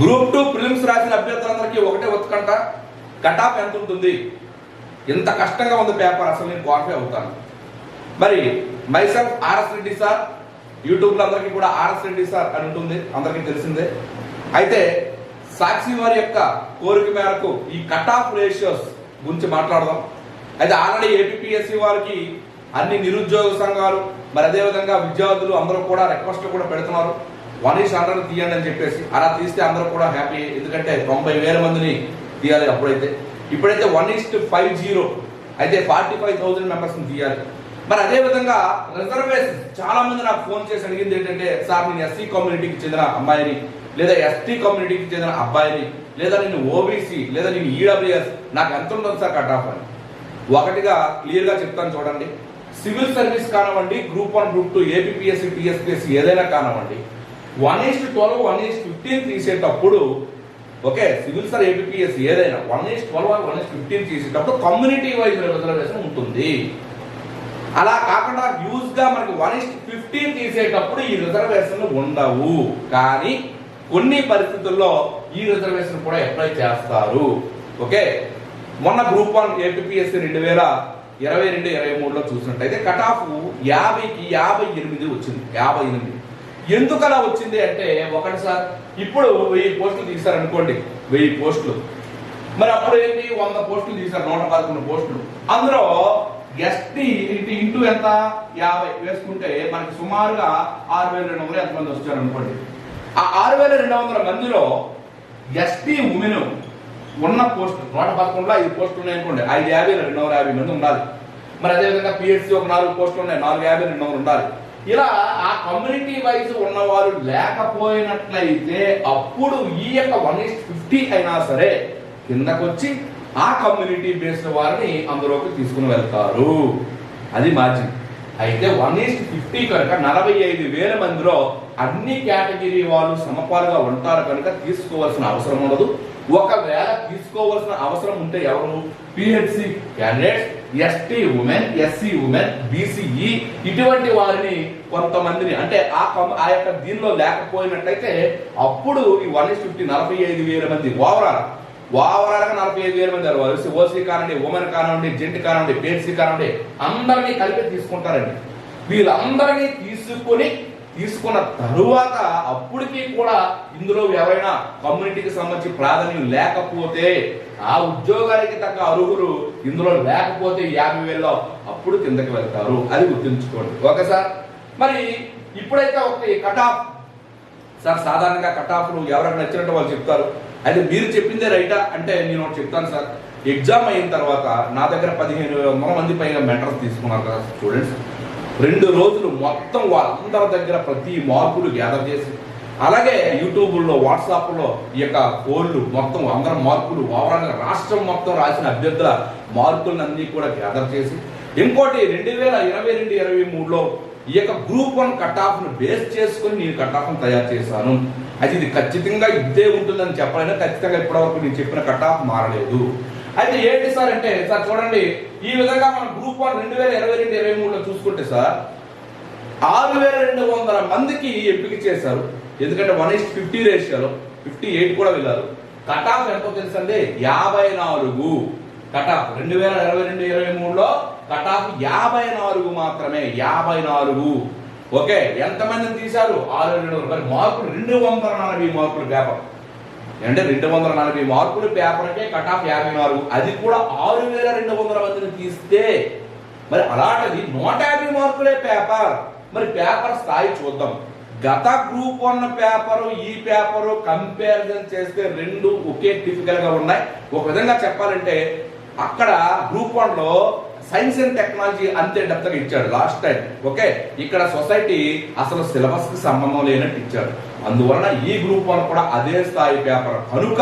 Group two prelims రాసిన అభ్యర్థులందరికీ ఒకటే ఒత్తుకంట cutoff ఎంత ఉంటుంది ఎంత కష్టంగా ఉంది పేపర్ అసలు నేను క్వాలిఫై అవుతాను. మరి మైసెల్ఫ్ ఆర్ఎస్ రెడ్డి సార్ యూట్యూబ్లో అందరికీ కూడా ఆర్ఎస్ రెడ్డి సార్ అని ఉంటుంది అందరికీ తెలిసిందే. అయితే సాక్షి వారి యొక్క కోరిక మేరకు ఈ కటాఫ్ రేషియోస్ గురించి మాట్లాడదాం. అయితే ఆల్రెడీ ఏపీపీఎస్సీ వారికి అన్ని నిరుద్యోగ సంఘాలు మరి అదేవిధంగా విద్యార్థులు అందరూ కూడా రిక్వెస్ట్ కూడా పెడుతున్నారు. వన్ ఈస్ తీయండి అని చెప్పేసి అలా తీస్తే అందరూ కూడా హ్యాపీ ఎందుకంటే తొంభై వేల మందిని తీయాలి అప్పుడైతే. ఇప్పుడైతే one is to five zero. అయితే ఫార్టీ ఫైవ్ థౌసండ్ మెంబర్స్ని తీయాలి. మరి అదే విధంగా రిజర్వేషన్ చాలా మంది నాకు ఫోన్ చేసి అడిగింది ఏంటంటే సార్ నేను ఎస్సీ కమ్యూనిటీకి చెందిన అమ్మాయిని లేదా ఎస్టీ కమ్యూనిటీకి చెందిన అబ్బాయిని లేదా నేను ఓబీసీ లేదా నేను ఈడబ్ల్యూఎస్ నాకు ఎంత ఉంటుంది సార్ కట్ ఆఫ్ అని? ఒకటిగా క్లియర్గా చెప్తాను చూడండి. సివిల్ సర్వీస్ కానివ్వండి group one group two APSC TSPSC ఏదైనా కానివ్వండి one is to twelve one is to fifteen తీసేటప్పుడు ఓకే సివిల్ సర్ ఏపీఎస్ ఏదైనా one is twelve one is to fifteen తీసేటప్పుడు కమ్యూనిటీ వైజ్ రిజర్వేషన్ ఉంటుంది. అలా కాకుండా యూజ్గా మనకి వన్ ఇస్ట్ ఫిఫ్టీన్ తీసేటప్పుడు ఈ రిజర్వేషన్లు ఉండవు. కానీ కొన్ని పరిస్థితుల్లో ఈ రిజర్వేషన్ కూడా అప్లై చేస్తారు. ఓకే మొన్న గ్రూప్ వన్ ఏపీఎస్సి రెండు వేల ఇరవై రెండు ఇరవై మూడులో చూసినట్టయితే కట్ ఆఫ్ యాభైకి యాభై ఎనిమిది వచ్చింది. యాభై ఎనిమిది. ఎందుకు అలా వచ్చింది అంటే ఒకటి సార్ ఇప్పుడు వెయ్యి పోస్టులు తీశారనుకోండి వెయ్యి పోస్టులు. మరి అప్పుడు ఏంటి? వంద పోస్టులు తీశారు నూట పదకొండు పోస్టులు. అందులో ఎస్టీ ఇంటి ఇంటూ ఎంత? యాభై. వేసుకుంటే మనకి సుమారుగా ఆరు వేల రెండు వందలు ఎంతమంది వచ్చారు అనుకోండి ఆ ఆరు వేల రెండు వందల మందిలో ఎస్టీ ఉమెన్ ఉన్న పోస్టు నూట పదకొండులో ఐదు పోస్టులు ఉన్నాయి అనుకోండి ఐదు యాభై రెండు వందల యాభై మంది ఉండాలి. మరి అదేవిధంగా పిహెచ్సి ఒక నాలుగు పోస్టులు ఉన్నాయి నాలుగు యాభై రెండు వందలు ఉండాలి. ఇలా ఆ కమ్యూనిటీ వైజ్ ఉన్నవారు లేకపోయినట్లయితే అప్పుడు ఈ యొక్క వన్ ఇస్ ఫిఫ్టీ అయినా సరే కిందకొచ్చి ఆ కమ్యూనిటీ బేస్డ్ వారిని అందులోకి తీసుకుని వెళ్తారు. అది మార్జిన్ అయితే వన్ ఈస్ ఫిఫ్టీ కనుక నలభై ఐదు వేల మందిలో అన్ని కేటగిరీ వాళ్ళు సమపాలుగా ఉంటారు కనుక తీసుకోవాల్సిన అవసరం ఉండదు. ఒకవేళ తీసుకోవాల్సిన అవసరం ఉంటే ఎవరు? PHC candidates ST women SC women BCE ఇటువంటి వారిని కొంతమందిని అంటే ఆ ఆ యొక్క దీనిలో లేకపోయినట్టయితే అప్పుడు ఈ వన్ ఇస్ ఫిఫ్టీ నలభై ఐదు వేల మంది ఓవరాల్. ఓవరాల్గా నలభై ఐదు వేల మంది ఓసీ ఓసీ కానివ్వండి ఉమెన్ కానివ్వండి జెంట్ కానివ్వండి పేట్సీ కానివ్వండి అందరినీ కలిపి తీసుకుంటారండి. వీళ్ళందరినీ తీసుకొని తీసుకున్న తరువాత అప్పటికి కూడా ఇందులో ఎవరైనా కమ్యూనిటీకి సంబంధించి ప్రాధాన్యం లేకపోతే ఆ ఉద్యోగానికి తగ్గ అర్హులు ఇందులో లేకపోతే యాభై వేలలో అప్పుడు కిందకి వెళ్తారు. అది గుర్తుంచుకోండి. Okay sir? మరి ఇప్పుడైతే ఒకటి కట్ ఆఫ్ సార్ సాధారణంగా కట్ ఆఫ్లు ఎవరికి నచ్చినట్టు వాళ్ళు చెప్తారు. అయితే మీరు చెప్పిందే రైటా? అంటే నేను ఒకటి చెప్తాను సార్. ఎగ్జామ్ అయిన తర్వాత నా దగ్గర పదిహేను వందల మంది పైగా మెంటర్స్ తీసుకున్నారు కదా స్టూడెంట్స్ రెండు రోజులు మొత్తం వాళ్ళందరి దగ్గర ప్రతి మార్కులు గ్యాదర్ చేసి అలాగే యూట్యూబ్లో వాట్సాప్లో ఈ యొక్క ఫోన్లు మొత్తం అందరం మార్కులు ఓవరాల్గా రాష్ట్రం మొత్తం రాసిన అభ్యర్థుల మార్కులన్నీ కూడా గ్యాదర్ చేసి ఇంకోటి రెండు వేల ఇరవై రెండు ఇరవై మూడులో ఈ యొక్క గ్రూప్ వన్ కట్ ఆఫ్ను బేస్ చేసుకుని నేను కట్ ఆఫ్ను తయారు చేశాను. అయితే ఇది ఖచ్చితంగా ఇదే ఉంటుందని చెప్పాలంటే ఖచ్చితంగా ఇప్పటివరకు నేను చెప్పిన కట్ ఆఫ్ మారలేదు. అయితే ఏంటి సార్ అంటే సార్ చూడండి ఈ విధంగా మనం గ్రూప్ వన్ రెండు వేల ఇరవై రెండు ఇరవై మూడులో చూసుకుంటే సార్ ఆరు వేల రెండు వందల మందికి ఎంపిక చేశారు. ఎందుకంటే వన్ ఇస్ ఫిఫ్టీ రేషియోలో ఫిఫ్టీ ఎయిట్ కూడా వెళ్ళారు. కట్ ఆఫ్ ఎంతో తెలుసండి? యాభై నాలుగు. కట్ ఆఫ్ రెండు వేల ఇరవై రెండు ఇరవై మూడులో కట్ ఆఫ్ యాభై నాలుగు మాత్రమే యాభై నాలుగు. ఓకే ఎంతమందిని తీశారు? ఆరు రెండు మరి మార్కులు రెండు వందల నలభై మార్కులు పేపర్ అంటే రెండు వందల నలభై మార్కులు పేపర్కే కట్ ఆఫ్ యాభై నాలుగు. అది కూడా ఆరు వేల రెండు వందల మందిని తీస్తే మరి అలాంటిది నూట యాభై మార్కులే పేపర్. మరి పేపర్ స్థాయి చూద్దాం. గత గ్రూప్ వన్ పేపరు ఈ పేపరు కంపారిజన్ చేస్తే రెండు ఒకే టిపికల్గా ఉన్నాయి. ఒక విధంగా చెప్పాలంటే అక్కడ గ్రూప్ వన్లో సైన్స్ అండ్ టెక్నాలజీ అంతే డెప్త్గా ఇచ్చాడు లాస్ట్ టైం. ఓకే? ఇక్కడ సొసైటీ అసలు సిలబస్కి సంబంధం లేనట్టు ఇచ్చాడు. అందువలన ఈ గ్రూప్ వన్ కూడా అదే స్థాయి పేపర్. కనుక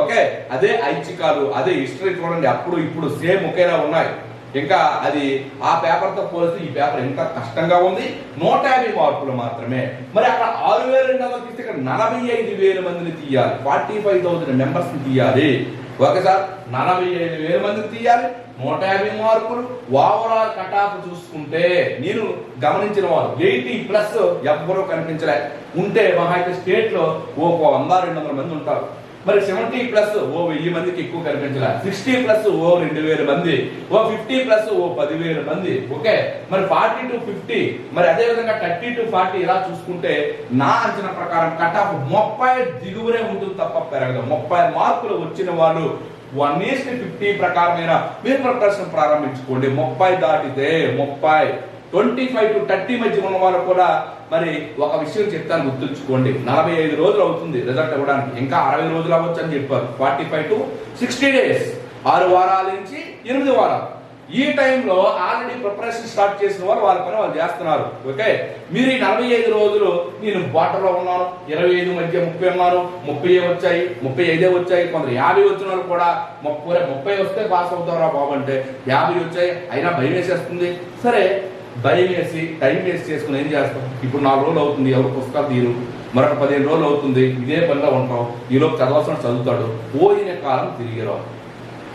ఓకే అదే ఐచ్ఛికాలు అదే హిస్టరీ చూడండి అప్పుడు ఇప్పుడు సేమ్ ఒకేలా ఉన్నాయి. ఇంకా అది ఆ పేపర్తో పోలిస్తే ఈ పేపర్ ఎంత కష్టంగా ఉంది. నూట యాభై మార్కులు మాత్రమే. మరి అక్కడ ఆరు వేల రెండు వందలు తీస్తే ఇక్కడ నలభై ఐదు వేల మందిని తీయాలి. ఫార్టీ ఫైవ్ థౌసండ్ మెంబర్స్ని తీయాలి. ఒకసారి నలభై ఐదు వేల మందికి తీయాలి నూట యాభై మార్కులు ఓవరాల్ కట్ ఆఫ్ చూసుకుంటే నేను గమనించిన వారు ఎయిటీ ప్లస్ ఎవ్వరూ కనిపించలే. ఉంటే మహా స్టేట్లో స్టేట్లో వంద రెండు వందల మంది ఉంటారు. మరి సెవెంటీ ప్లస్ ఓ వెయ్యి మందికి ఎక్కువ కనిపించాల. సిక్స్టీ ప్లస్ ఓ రెండు వేల మంది. ఓ ఫిఫ్టీ ప్లస్ ఓ పదివేల మంది. ఓకే? మరి ఫార్టీ టు ఫిఫ్టీ మరి అదే విధంగా థర్టీ టు ఫార్టీ ఇలా చూసుకుంటే నా అంచనా ప్రకారం కట్ ఆఫ్ ముప్పై దిగువనే ఉంటుంది తప్ప పెరగదు. ముప్పై మార్కులు వచ్చిన వాళ్ళు వన్ ఇయర్స్ ఫిఫ్టీ ప్రకారమైన మీరు ప్రశ్న ప్రారంభించుకోండి. ముప్పై దాటితే ముప్పై. ట్వంటీ ఫైవ్ టు థర్టీ మధ్య ఉన్న వాళ్ళు కూడా మరి ఒక విషయం చెప్తాను గుర్తుంచుకోండి. నలభై ఐదు రోజులు అవుతుంది రిజల్ట్ ఇవ్వడానికి ఇంకా అరవై రోజులు అవ్వచ్చు అని చెప్పారు. Forty five to sixty days ఆరు వారాల నుంచి ఎనిమిది వారాలు. ఈ టైంలో ఆల్రెడీ ప్రిపరేషన్ స్టార్ట్ చేసిన వారు వాళ్ళ పని వాళ్ళు చేస్తున్నారు. ఓకే? మీరు ఈ నలభై ఐదు రోజులు నేను బాటలో ఉన్నాను. ఇరవై ఐదు మధ్య ముప్పై ఉన్నాను ముప్పై వచ్చాయి? ముప్పై ఐదే వచ్చాయి. కొందరు యాభై వచ్చిన వాళ్ళు కూడా ముప్పై ముప్పై వస్తే పాస్ అవుతారా బాబు అంటే యాభై వచ్చాయి. అయినా భయం వేసేస్తుంది. సరే భయం వేసి టైం వేస్ట్ చేసుకుని ఏం చేస్తాం? ఇప్పుడు నాలుగు రోజులు అవుతుంది ఎవరు పుస్తకాలు తీరు మరొక పదిహేను రోజులు అవుతుంది ఇదే పనిలో ఉంటాం. ఈలోపు చదవాల్సిన చదువుతాడు. పోయిన కాలం తిరిగి రావు.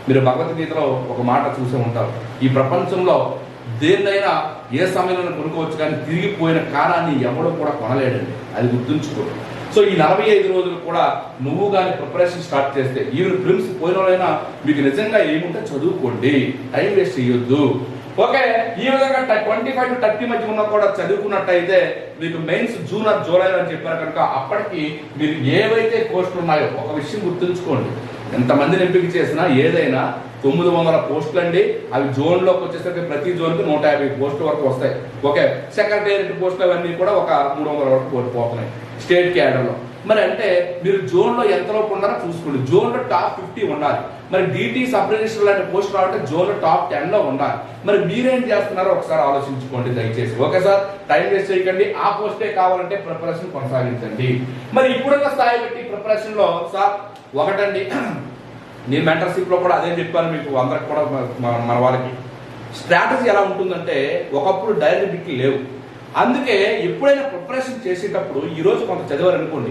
మీరు భగవద్గీతలో ఒక మాట చూసే ఉంటారు. ఈ ప్రపంచంలో దేన్నైనా ఏ సమయంలో కొనుక్కోవచ్చు కానీ తిరిగిపోయిన కాలాన్ని ఎవడు కూడా కొనలేడండి. అది గుర్తుంచుకో సో ఈ నలభై ఐదు రోజులు కూడా నువ్వు కానీ ప్రిపరేషన్ స్టార్ట్ చేస్తే ఈవెన్ ఫిల్మ్స్ పోయిన వాళ్ళైనా మీకు నిజంగా ఏముంటే చదువుకోండి. టైం వేస్ట్ చేయొద్దు. ఓకే ఈ విధంగా ట్వంటీ ఫైవ్ టు థర్టీ మధ్య ఉన్న కూడా చదువుకున్నట్టయితే మీకు మెయిన్స్ జూన్ ఆర్ జూలై అని చెప్పారు కనుక అప్పటికి మీరు ఏవైతే పోస్టులు ఉన్నాయో ఒక విషయం గుర్తుంచుకోండి. ఎంతమందిని ఎంపిక చేసినా ఏదైనా తొమ్మిది వందల పోస్టులు అండి అవి జోన్లోకి వచ్చేసరికి ప్రతి జోన్కి నూట యాభై పోస్టుల వరకు వస్తాయి. ఓకే సెక్రటేరియట్ పోస్టులు అవన్నీ కూడా ఒక మూడు వందల వరకు పోతున్నాయి. స్టేట్ క్యాడర్లో. మరి అంటే మీరు జోన్లో ఎంతలోపు ఉన్నారో చూసుకోండి. జోన్లో టాప్ ఫిఫ్టీ ఉండాలి. మరి డీటీ సబ్ రిజిస్టర్ లాంటి పోస్ట్ రావాలంటే జోన్లో టాప్ టెన్లో ఉండాలి. మరి మీరేం చేస్తున్నారో ఒకసారి ఆలోచించుకోండి దయచేసి. Okay sir? టైం వేస్ట్ చేయకండి. ఆ పోస్టే కావాలంటే ప్రిపరేషన్ కొనసాగించండి. మరి ఇప్పుడున్న స్థాయి పెట్టి ప్రిపరేషన్లో సార్ ఒకటండి. నేను మెంటర్షిప్లో కూడా అదే చెప్పాను మీకు అందరికి కూడా మన- మన వాళ్ళకి. స్ట్రాటజీ ఎలా ఉంటుందంటే ఒకప్పుడు డైరెక్ట్ బిట్లు లేవు. అందుకే ఎప్పుడైనా ప్రిపరేషన్ చేసేటప్పుడు ఈ రోజు కొంత చదివారు అనుకోండి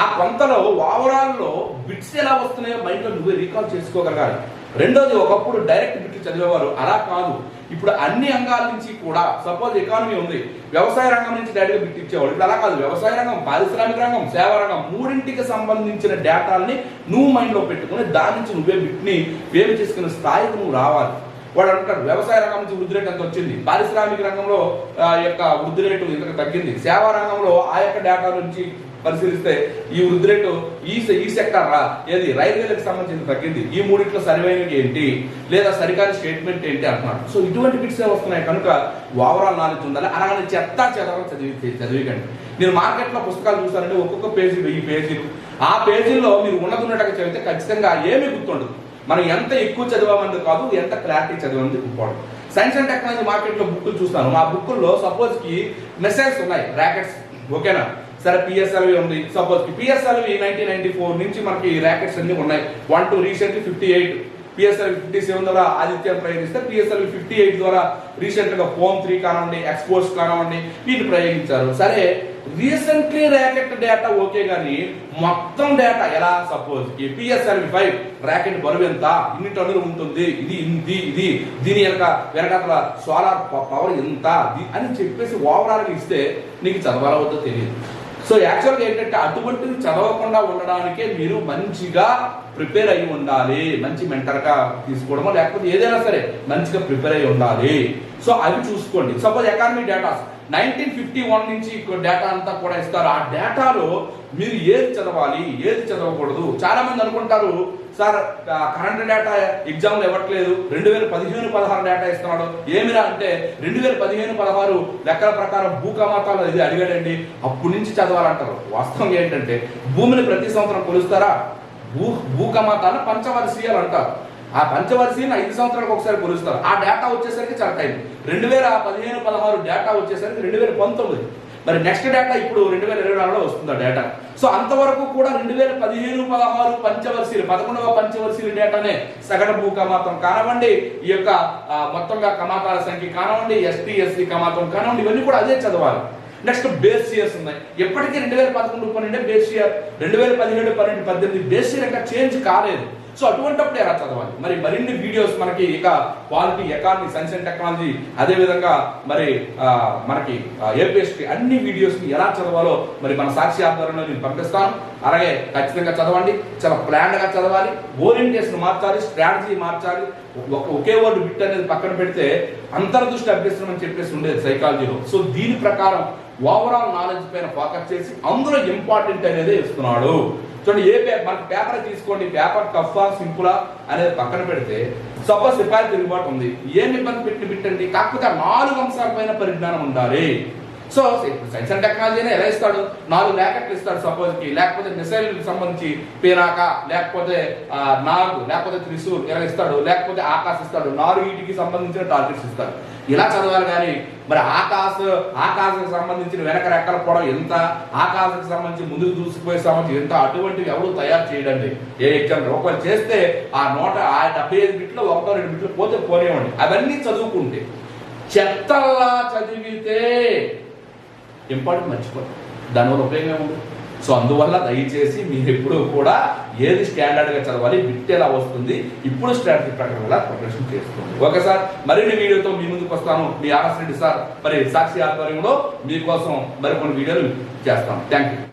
ఆ కొంతలో ఓవరాల్లో బిట్స్ ఎలా వస్తున్నాయో మైండ్లో నువ్వే రీకాల్ చేసుకోగలగాలి. రెండోది ఒకప్పుడు డైరెక్ట్ బిట్లు చదివేవారు. అలా కాదు. ఇప్పుడు అన్ని అంగాల నుంచి కూడా సపోజ్ ఎకానమీ ఉంది. వ్యవసాయ రంగం నుంచి డైరెక్ట్ బిట్ ఇచ్చేవాడు ఇప్పుడు అలా కాదు. వ్యవసాయ రంగం పారిశ్రామిక రంగం సేవా రంగం మూడింటికి సంబంధించిన డేటాల్ని నువ్వు మైండ్లో పెట్టుకుని దాని నుంచి నువ్వే బిట్ని వేరు చేసుకునే స్థాయికి నువ్వు రావాలి. వాడు అంటాడు వ్యవసాయ రంగం నుంచి వృద్ధి రేటు ఎంత వచ్చింది? పారిశ్రామిక రంగంలో ఆ యొక్క వృద్ధి రేటు ఇంత తగ్గింది. సేవా రంగంలో ఆ యొక్క డేటా నుంచి పరిశీలిస్తే ఈ వృద్ధి రేటు ఈ ఈ సెక్టర్ రా ఏది? రైల్వేలకు సంబంధించి తగ్గింది. ఈ మూడిట్లో సరివైనవి ఏంటి? లేదా సరికాని స్టేట్మెంట్ ఏంటి అంటున్నాడు. సో ఇటువంటి బిట్సే వస్తున్నాయి కనుక ఓవరాల్ నాలెడ్జ్ ఉండాలి. అలాగే చెత్త చెదరం చదివి చదివికండి. నేను మార్కెట్లో పుస్తకాలు చూసారంటే ఒక్కొక్క పేజీ వెయ్యి పేజీలు ఆ పేజీల్లో మీరు ఉన్నది ఉన్నట్టుగా చదివితే ఖచ్చితంగా ఏమీ గుర్తుండదు. మనం ఎంత ఎక్కువ చదివామన్నది కాదు ఎంత క్లారిటీ చదివామన్నది ఇంపార్టెంట్. సైన్స్ అండ్ టెక్నాలజీ మార్కెట్లో బుక్కులు చూస్తాను. ఆ బుక్కుల్లో సపోజ్కి మెసేజ్ ఉన్నాయి ర్యాకెట్స్ ఓకేనా సరే పిఎస్ఎల్వి ఉంది. సపోజ్కి పిఎస్ఎల్వి నైన్టీన్ నైన్టీ ఫోర్ నుంచి మనకి ర్యాకెట్స్ అన్ని ఉన్నాయి. One two recently fifty eight PSL fifty seven ద్వారా ఆదిత్యం ప్రయోగిస్తే పిఎస్ఎల్ ఫిఫ్టీ ఎయిట్ ద్వారా రీసెంట్గా ఫోన్ త్రీ కానివ్వండి ఎక్స్పోర్ట్స్ కానివ్వండి వీటిని ప్రయోగించారు. సరే రీసెంట్లీ ర్యాకెట్ డేటా ఓకే కానీ మొత్తం డేటా ఎలా? సపోజ్ ఈ పిఎస్ఎల్ ఫైవ్ ర్యాకెట్ బరువు ఎంత? ఇన్ని టన్నులు ఉంటుంది. ఇది ఇది ఇది. దీని యొక్క వెనకాల సోలార్ పవర్ ఎంత? అని చెప్పేసి ఓవరాల్ ఇస్తే నీకు చదవాలవుతుందో తెలియదు. సో యాక్చువల్గా ఏంటంటే అటువంటివి చదవకుండా ఉండడానికే మీరు మంచిగా ప్రిపేర్ అయి ఉండాలి. మంచి మెంటర్గా తీసుకోవడమో లేకపోతే ఏదైనా సరే మంచిగా ప్రిపేర్ అయి ఉండాలి. సో అవి చూసుకోండి. Suppose economy datas nineteen fifty one నుంచి డేటా అంతా కూడా ఇస్తారు. ఆ డేటాలో మీరు ఏది చదవాలి ఏది చదవకూడదు? చాలా మంది అనుకుంటారు సార్ కరెంట్ డేటా ఎగ్జామ్లు ఇవ్వట్లేదు. రెండు వేల పదిహేను పదహారు డేటా ఇస్తున్నాడు. ఏమిరా అంటే రెండు వేల పదిహేను పదహారు లెక్కల ప్రకారం భూకమాతాలు ఇది అడిగాడండి. అప్పటి నుంచి చదవాలంటారు. వాస్తవం ఏంటంటే భూమిని ప్రతి సంవత్సరం కొలుస్తారా? భూ భూకమాతాలు పంచవర్షీయాలు అంటారు. ఆ పంచవర్షీని ఐదు సంవత్సరాలకు ఒకసారి కొలుస్తారు. ఆ డేటా వచ్చేసరికి చాలా టైం. రెండు వేల పదిహేను పదహారు డేటా వచ్చేసరికి రెండు వేల పంతొమ్మిది. మరి నెక్స్ట్ డేటా ఇప్పుడు రెండు వేల ఇరవై నాలుగులో వస్తుంది ఆ డేటా. సో అంతవరకు కూడా రెండు వేల పదిహేను పదహారు పంచవర్షీలు పదకొండవ పంచవర్షీల డేటానే సగటు భూ కమాతం కానివ్వండి ఈ యొక్క మొత్తంగా కమాతాల సంఖ్య కానివ్వండి ఎస్టీ ఎస్సీ కమాతం కానివ్వండి ఇవన్నీ కూడా అదే చదవాలి. నెక్స్ట్ బేస్ ఇయర్స్ ఉన్నాయి. ఎప్పటికీ రెండు వేల పదకొండు పన్నెండే బేస్ ఇయర్ రెండు వేల పదిహేడు పన్నెండు పద్దెనిమిది బేస్ ఇయర్ ఇంకా చేంజ్ కాలేదు. సో అటువంటిప్పుడు ఎలా చదవాలి? మరి మరిన్ని వీడియోస్ మనకి ఇక quality economy science and technology అదే విధంగా మరి మనకి ఏపీఎస్టీ అన్ని వీడియోస్ని ఎలా చదవాలో మరి మన సాక్షి ఆధ్వర్యంలో నేను పంపిస్తాను. అలాగే ఖచ్చితంగా చదవండి. చాలా ప్లాన్గా చదవాలి. ఓరియంటేషన్ మార్చాలి స్ట్రాటజీ మార్చాలి. ఒక ఒకే వర్డ్ బిట్ అనేది పక్కన పెడితే అంతర్దృష్టి అభ్యసనం అని చెప్పేసి ఉండేది సైకాలజీలో సో దీని ప్రకారం ఓవరాల్ నాలెడ్జ్ పైన ఫోకస్ చేసి అందులో ఇంపార్టెంట్ అనేది ఇస్తున్నాడు. చూడండి ఏ పేపర్ మనకి పేపర్ తీసుకోండి పేపర్ టఫా సింపులా అనేది పక్కన పెడితే సపోజ్ సిపాయి తిరుగుబాటు ఉంది. ఏం ఇబ్బంది పెట్టి పెట్టండి? కాకపోతే నాలుగు అంశాల పైన పరిజ్ఞానం ఉండాలి. సో సైన్స్ అండ్ టెక్నాలజీనే ఎలా ఇస్తాడు? నాలుగు ర్యాకెట్లు ఇస్తాడు సపోజ్కి. లేకపోతే మిసైల్ సంబంధించి పేనాక లేకపోతే నాగు లేకపోతే త్రిశూర్ ఇలా ఇస్తాడు? లేకపోతే ఆకాశ ఇస్తాడు నాలుగు వీటికి సంబంధించిన టార్గెట్స్ ఇస్తాడు. ఇలా చదవాలి కానీ మరి ఆకాశ ఆకాశకు సంబంధించిన వెనక రెక్కల పొడవు ఎంత ఆకాశకు సంబంధించి ముందుకు దూసుకుపోయే సంబంధించి ఎంత అటువంటివి ఎవరు తయారు చేయడండి? ఏ ఎగ్జామ్ ఒకరు చేస్తే ఆ నూట ఆ డెబ్బై ఐదు బిట్లు ఒకటో రెండు బిట్లు పోతే పోనేవండి అవన్నీ చదువుకుంటే చెత్తల్లా చదివితే ఇంపార్టెంట్ మర్చిపోతుంది దానివల్ల ఉపయోగం ఏముంది? సో అందువల్ల దయచేసి మీరు ఎప్పుడు కూడా ఏది స్టాండర్డ్గా చదవాలి బిట్ ఎలా వస్తుంది ఇప్పుడు స్ట్రాటజీ ప్రకారం ఎలా ప్రిపరేషన్ చేసుకోండి ఓకే సార్ మరిన్ని వీడియోతో మీ ముందుకు వస్తాను. మీ ఆర్ఎస్ రెడ్డి సార్. మరి సాక్షి ఆధ్వర్యంలో మీకోసం మరికొన్ని వీడియోలు చేస్తాను. Thank you